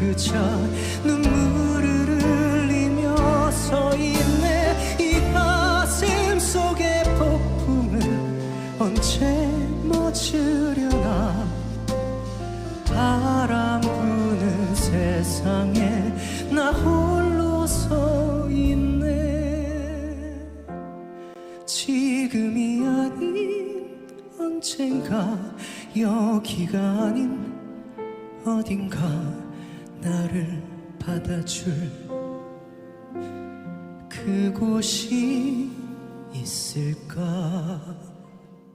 그저 눈물을 흘리며 서 있네. 이 가슴 속의 폭풍은 언제 멎으려나. 바람 부는 세상에 나 홀로 서 있네. 지금이 아닌 언젠가 여기가 아닌 어딘가 나를 받아줄 그곳이 있을까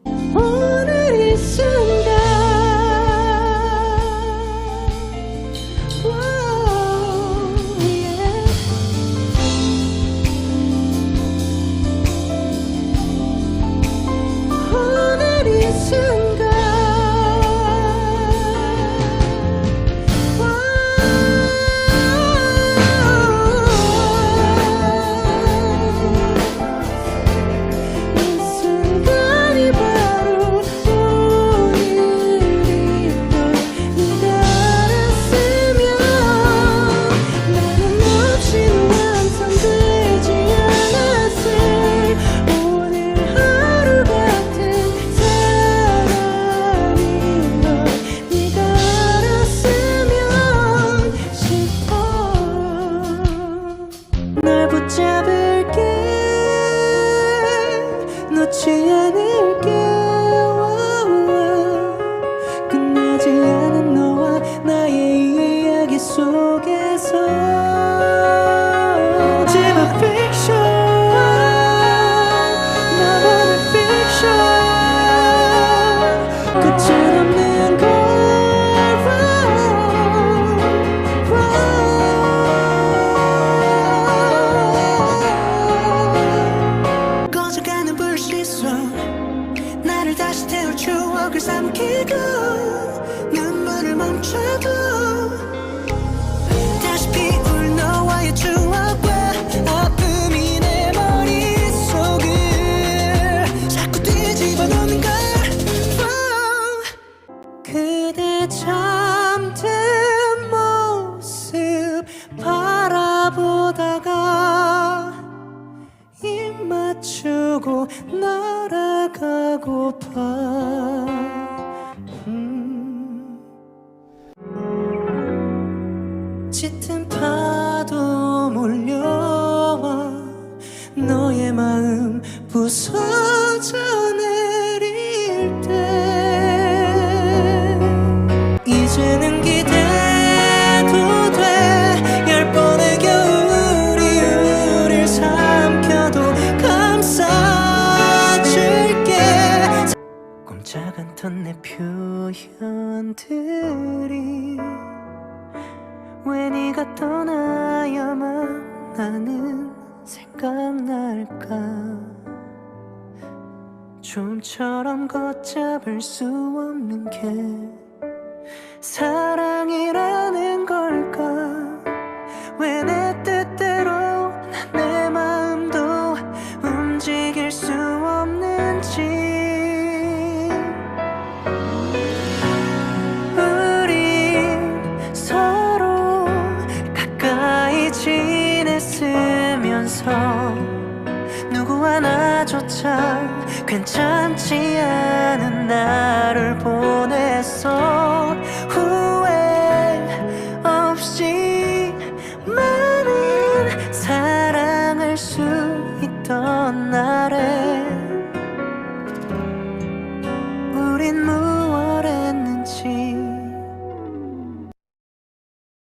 오늘 이 순간. 오늘 이 순간 나를 다시 태울 추억을 삼키고 눈물을 멈춰도 날아가고파 음. 짙은 파 않던 내 표현들이. 왜 네가 떠나야만 나는 생각날까? 좀처럼 걷잡을 수 없는 게 지냈으면서 누구 하나조차 괜찮지 않은 나를 보냈어 후회 없이 많은 사랑할 수 있던 나를